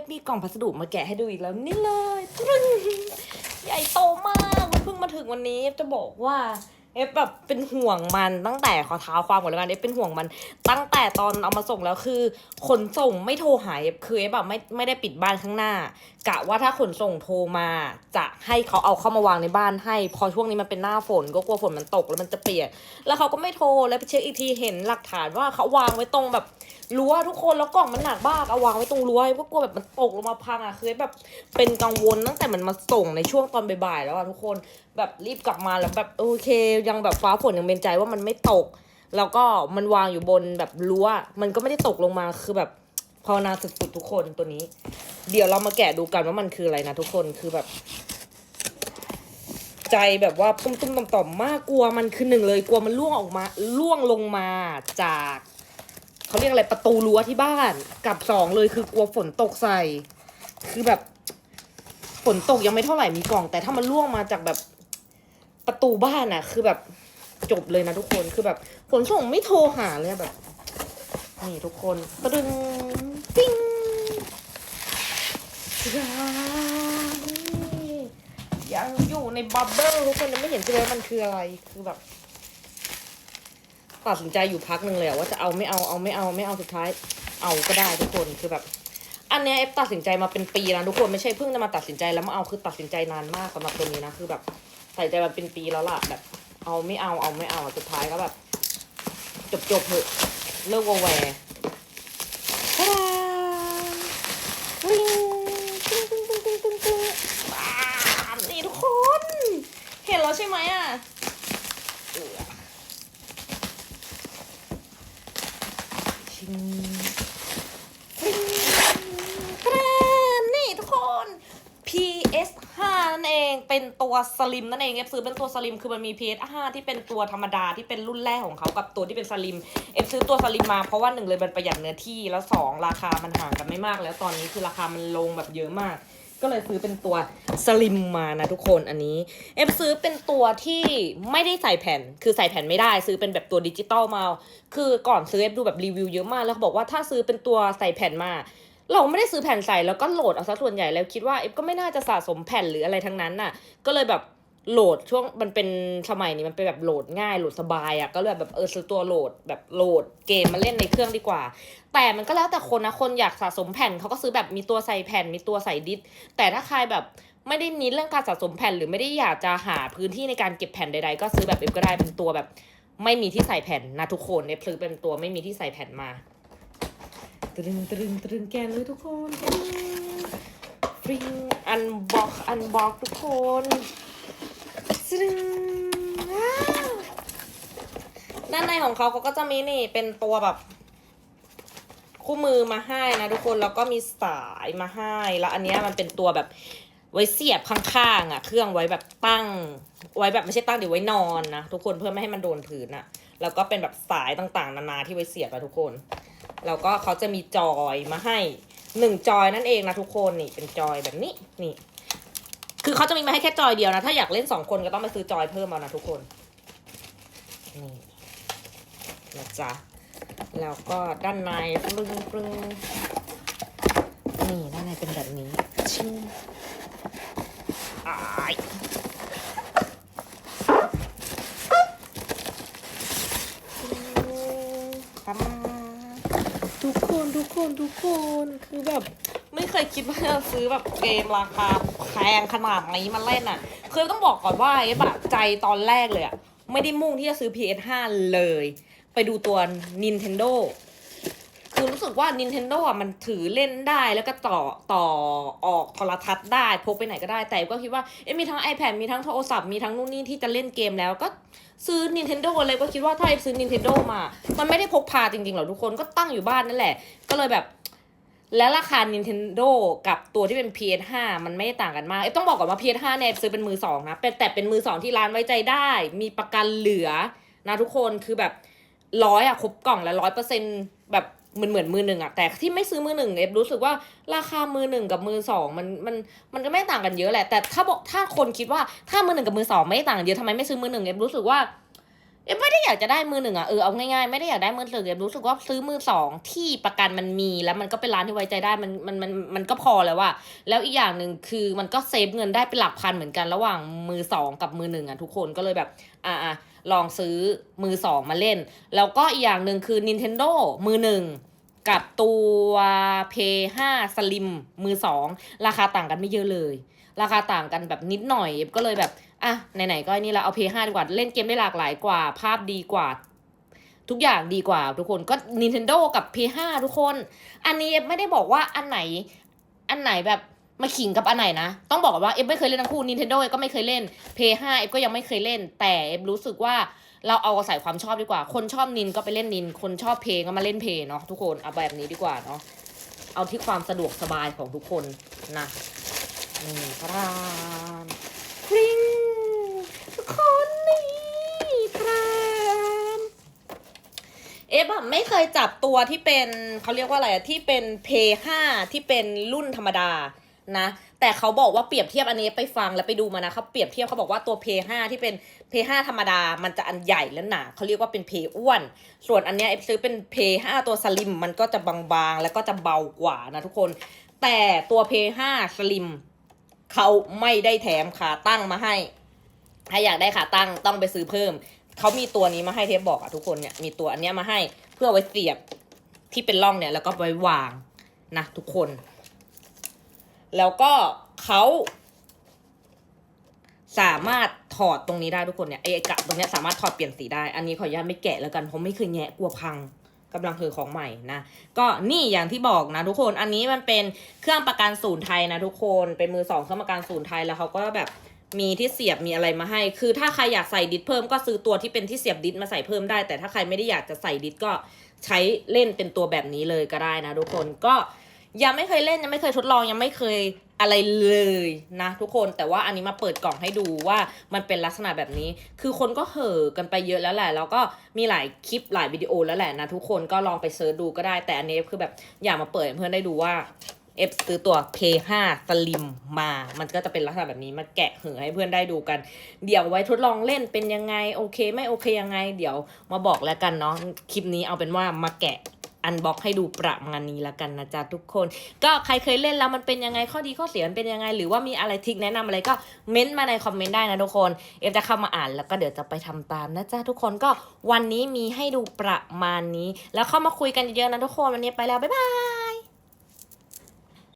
ฟมีกล่องพัสดุมาแกะให้ดูอีกแล้วนี่เลยตึ้งใหญ่โตมากมันเพิ่งมาถึงวันนี้จะบอกว่า เอฟแบบเป็นห่วงมันตั้งแต่ขอเท้าความก่อนเลยกันเอฟเป็นห่วงมัน ตั้งแต่ตอนเอามาส่งแล้วคือขนส่งไม่โทรหาเอฟคือเอฟแบบไม่ไม่ได้ปิดบ้านข้างหน้ากะว่าถ้าขนส่งโทรมาจะให้เขาเอาเข้ามาวางในบ้านให้ พอช่วงนี้มันเป็นหน้าฝนก็กลัวฝนมันตกแล้วมันจะเปียกแล้วเขาก็ไม่โทรแล้วไปเช็คอีกทีเห็นหลักฐานว่าเขาวางไว้ตรงแบบรั้วทุกคนแล้วกล่องมันหนักมากเอาวางไว้ตรงรั้วเพราะกลัวแบบมันตกลงมาพังอะคือแบบเป็นกังวลตั้งแต่มันมาส่งในช่วงตอนบ่ายๆแล้วอะทุกคน แบบรีบกลับมาแล้วแบบโอเค ยังแบบฟ้าฝนยังเป็นใจว่ามันไม่ตก แล้วก็มันวางอยู่บนแบบรั้วมันก็ไม่ได้ตกลงมาคือแบบภาวนาสุดๆทุกคนตัวนี้ เดี๋ยวเรามาแกะดูกันว่ามันคืออะไรนะทุกคนคือแบบ ใจแบบว่าตุ้มตุ้มต่อมต่อมมากกลัวมันคือหนึ่งเลยกลัวมันล่วงออกมาล่วงลงมาจากเขาเรียกอะไรประตูรั้วที่บ้านกับสองเลยคือกลัวฝนตกใส่ คือแบบ ฝนตกยังไม่เท่าไหร่มีกล่อง แต่ถ้ามันล่วงมาจากแบบ ประตูบ้านอะคือแบบจบเลยนะทุกคนคือแบบขนส่งไม่โทรหาเลยแบบนี่ทุกคนตะดึงปิ้งจ้ายังอยู่ในบับเบิ้ลทุกคนยังไม่เห็นใช่ไหมมันคืออะไรคือแบบตัดสินใจอยู่พักหนึ่งเลยว่าจะเอาไม่เอาเอาไม่เอาไม่เอาสุดท้าย เอาก็ได้ทุกคนคือแบบ อันเนี้ยเอฟตัดสินใจมาเป็นปีแล้วทุกคนไม่ใช่เพิ่งจะมาตัดสินใจแล้วมาเอาคือตัดสินใจนานมากสำหรับตัวนี้นะคือแบบ ตัดสินใจมาเป็นปีแล้วล่ะแบบ เอาไม่เอาเอาไม่เอาสุดท้ายก็แบบ จบจบเถอะเลิกวอแวร์ตาดาปริ้งตึ้งตึ้งตึ้งตึ้งตึ้งตึ้งว้าวนี่ทุกคน เห็นแล้วใช่ไหมอะชิงปริ้งตาดานี่ทุกคน PS5 นั่น เป็นตัวสลิมนั่นเองเอฟซื้อเป็นตัวสลิมคือมันมี PS5 ที่เป็นตัวธรรมดาที่เป็นรุ่นแรกของเขากับตัวที่เป็นสลิมเอฟซื้อตัวสลิมมาเพราะว่าหนึ่งเลยมันประหยัดเนื้อที่แล้วสองราคามันห่างกันไม่มาก แล้วตอนนี้คือราคามันลงแบบเยอะมาก ก็เลยซื้อเป็นตัวสลิมมานะทุกคนอันนี้เอฟซื้อเป็นตัวที่ไม่ได้ใส่แผ่น คือใส่แผ่นไม่ได้ ซื้อเป็นแบบตัวดิจิตอลมา คือก่อนซื้อเอฟดูแบบรีวิวเยอะมากแล้วเขาบอกว่าถ้าซื้อเป็นตัวใส่แผ่นมา เราไม่ได้ซื้อแผ่นใส่แล้วก็โหลดเอาซะส่วนใหญ่แล้วคิดว่าเอฟก็ไม่น่าจะสะสมแผ่นหรืออะไรทั้งนั้นน่ะ ก็เลยแบบโหลดช่วงมันเป็นสมัยนี้มันเป็นแบบโหลดง่ายโหลดสบายอะ่ะก็เลยแบบเออซื้อตัวโหลดแบบโหลดเกมมาเล่นในเครื่องดีกว่า แต่มันก็แล้วแต่คนนะคนอยากสะสมแผ่นเขาก็ซื้อแบบมีตัวใส่แผ่นมีตัวใส่ดิสแต่ถ้าใครแบบไม่ได้นิดเรื่องการสะสมแผ่นหรือไม่ได้อยากจะหาพื้นที่ในการเก็บแผ่นใดๆ ก็ซื้อแบบเอฟก็ได้เป็นตัวแบบ ไม่มีที่ใส่แผ่นนะทุกคนเอฟซื้อเป็นตัวไม่มีที่ใส่แผ่นมา ตรึงตรึงตรึงแกนเลยทุกคนฟริงอันบ็อกอันบ็อกทุกคนตรึงด้านในของเขาเขาก็จะมีนี่เป็นตัวแบบ คู่มือมาให้นะทุกคนแล้วก็มีสายมาให้ แล้วอันนี้มันเป็นตัวแบบไว้เสียบข้างๆอะ เครื่องไว้แบบตั้ง ไว้แบบไม่ใช่ตั้งเดี๋ยวไว้นอนนะทุกคนเพื่อไม่ให้มันโดนพื้นอะ แล้วก็เป็นแบบสายต่างๆ นานาที่ไว้เสียบอะทุกคน แล้วก็เขาจะมีจอยมาให้หนึ่งจอยนั่นเองนะทุกคนนี่เป็นจอยแบบนี้นี่ คือเขาจะมีมาให้แค่จอยเดียวนะ ถ้าอยากเล่นสองคนก็ต้องไปซื้อจอยเพิ่มเอานะทุกคนนี่นะจ๊ะแล้วก็ด้านในปรึงปรึงนี่ด้านในเป็นแบบนี้ชิงอายปั๊ม ทุก คนทุกคนคนคือแบบ ไม่เคยคิดว่าจะซื้อแบบเกมราคาแพงขนาดนี้มาเล่นอะ คือต้องบอกก่อนว่าไอ้แบบใจตอนแรกเลยอะ ไม่ได้มุ่งที่จะซื้อ PS5 เลย ไปดูตัว Nintendo คือรู้สึกว่า Nintendo อะมันถือเล่นได้แล้วก็ต่อต่อออกโทรทัศน์ได้พกไปไหนก็ได้ แต่ก็คิดว่าเอ๊ะมีทั้ง iPad มีทั้งโทรศัพท์มีทั้งนู่นนี่ที่จะเล่นเกมแล้วก็ซื้อ Nintendo เลยก็คิดว่าถ้าไอ้ซื้อ Nintendo มา มันไม่ได้พกพาจริงๆหรอกทุกคนก็ตั้งอยู่บ้านนั่นแหละ ก็เลยแบบแล้วราคา Nintendo กับตัวที่เป็น PS5 มันไม่ได้ต่างกันมาก เอ๊ะต้องบอกก่อนว่า PS5 เนี่ยซื้อเป็นมือสองนะเป็นแต่เป็นมือสองที่ร้านไว้ใจได้ มีประกันเหลือนะทุกคนคือแบบร้อยอะครบกล่องแล้วร้อยเปอร์เซ็นแบบ มือนเหมือนมือหนึ่งอะแต่ที่ไม่ซื้อมือหนึ่งเอฟรู้สึกว่าราคามือหนึ่งกับมือสองมันมันมันก็ไม่ต่างกันเยอะแหละ แต่ถ้าบอกถ้าคนคิดว่าถ้ามือหนึ่งกับมือสองไม่ต่างกันเยอะทำไมไม่ซื้อมือหนึ่งเอฟรู้สึกว่าเอ็มไม่ได้อยากจะได้มือหนึ่งอะเออเอาง่ายๆไม่ได้อยากได้มือหนึ่งเอ็มรู้สึกว่าซื้อมือสองที่ประกันมันมีแล้วมันก็เป็นร้านที่ไว้ใจได้มันมันมันมันก็พอแล้วว่าแล้วอีกอย่างหนึ่งคือมันก็เซฟเงินได้เป็นหลักพันเหมือนกันระหว่างมือสองกับมือหนึ่งอะทุกคนก็เลยแบบ อะอะลองซื้อมือสองมาเล่น แล้วก็อีกอย่างหนึ่งคือ Nintendo มือหนึ่ง กับตัว p 5 Slim มือสองราคาต่างกันไม่เยอะเลย ราคาต่างกันแบบนิดหน่อยก็เลยแบบอะไหนๆก็อ้นี่ละเอา p 5ดีกว่า เล่นเกมได้หลากหลายกว่า ภาพดีกว่า ทุกอย่างดีกว่าทุกคนก็ Nintendo กับ p 5ทุกคน อันนี้เอฟไม่ได้บอกว่าอันไหนอันไหนแบบมาขิงกับอันไหนนะ ต้องบอกว่าเอฟไม่เคยเล่นทั้งคู่ Nintendo เอฟก็ไม่เคยเล่น p 5เอฟก็ยังไม่เคยเล่น แต่เอฟรู้สึกว่า เราเอาใส่ความชอบดีกว่า คนชอบนินก็ไปเล่นนิน คนชอบเพลงก็มาเล่นเพลงเนาะทุกคนเอาแบบนี้ดีกว่าเนาะเอาที่ความสะดวกสบายของทุกคนนะนี่พรามพริงทุกคนนี่พรามเอฟอะไม่เคยจับตัวที่เป็นเขาเรียกว่าอะไรอะที่เป็นเพย์ห้าที่เป็นรุ่นธรรมดา นะ แต่เขาบอกว่าเปรียบเทียบอันนี้ไปฟังแล้วไปดูมานะเขาเปรียบเทียบเขาบอกว่าตัวเพย์ห้าที่เป็นเพย์ห้าธรรมดา มันจะอันใหญ่และหนาเขาเรียกว่าเป็นเพย์อ้วน ส่วนอันเนี้ยเอฟซื้อเป็นเพย์ห้าตัวสลิมมันก็จะบางๆ แล้วก็จะเบากว่านะทุกคน แต่ตัวเพย์ห้าสลิมเขาไม่ได้แถมขาตั้งมาให้ ถ้าอยากได้ขาตั้งต้องไปซื้อเพิ่ม เขามีตัวนี้มาให้เทปบอกอะทุกคนเนี่ย มีตัวอันเนี้ยมาให้เพื่อไว้เสียบที่เป็นร่องเนี่ยแล้วก็ไว้วางนะทุกคน แล้วก็เขาสามารถถอดตรงนี้ได้ทุกคนเนี่ยไอ้กะตรงนี้สามารถถอดเปลี่ยนสีได้ อันนี้ขออนุญาตไม่แกะแล้วกันเพราะไม่เคยแงะกลัวพังกำลังเธอของใหม่นะ ก็นี่อย่างที่บอกนะทุกคนอันนี้มันเป็นเครื่องประกันศูนย์ไทยนะทุกคนเป็นมือสองเครื่องประกันศูนย์ไทยแล้วเขาก็แบบมีที่เสียบมีอะไรมาให้ คือถ้าใครอยากใส่ดิสเพิ่มก็ซื้อตัวที่เป็นที่เสียบดิสมาใส่เพิ่มได้ แต่ถ้าใครไม่ได้อยากจะใส่ดิสก็ใช้เล่นเป็นตัวแบบนี้เลยก็ได้นะทุกคนก็ ยังไม่เคยเล่นยังไม่เคยทดลองยังไม่เคยอะไรเลยนะทุกคนแต่ว่าอันนี้มาเปิดกล่องให้ดูว่ามันเป็นลักษณะแบบนี้ คือคนก็เห่อกันไปเยอะแล้วแหละ แล้วก็มีหลายคลิปหลายวิดีโอแล้วแหละนะทุกคนก็ลองไปเซิร์ชดูก็ได้ แต่อันนี้คือแบบอยากมาเปิดให้เพื่อนได้ดูว่าเอฟซื้อตัว K5 Slim มา มันก็จะเป็นลักษณะแบบนี้มาแกะเหือให้เพื่อนได้ดูกัน เดี๋ยวไว้ทดลองเล่นเป็นยังไง โอเค ไม่โอเคยังไง เดี๋ยวมาบอกแล้วกันเนาะ คลิปนี้เอาเป็นว่ามาแกะ อันบ็อกให้ดูประมาณนี้ละกันนะจ๊ะทุกคน ก็ใครเคยเล่นแล้วมันเป็นยังไงข้อดีข้อเสียมันเป็นยังไง หรือว่ามีอะไรทิกแนะนำอะไรก็เม้นต์มาในคอมเมนต์ได้นะทุกคน เอฟจะเข้ามาอ่านแล้วก็เดี๋ยวจะไปทำตามนะจ๊ะทุกคนก็วันนี้มีให้ดูประมาณนี้ แล้วเข้ามาคุยกันเยอะๆนะทุกคนวันนี้ไปแล้วบ๊ายบาย